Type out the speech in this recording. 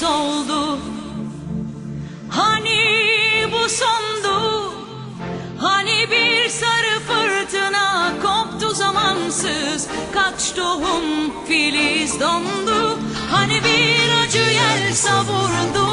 soldu Hani bu sondu? Hani bir sarı fırtına koptu zamansız? Kaç tohum filiz dondu? Hani bir acı yel savurdu?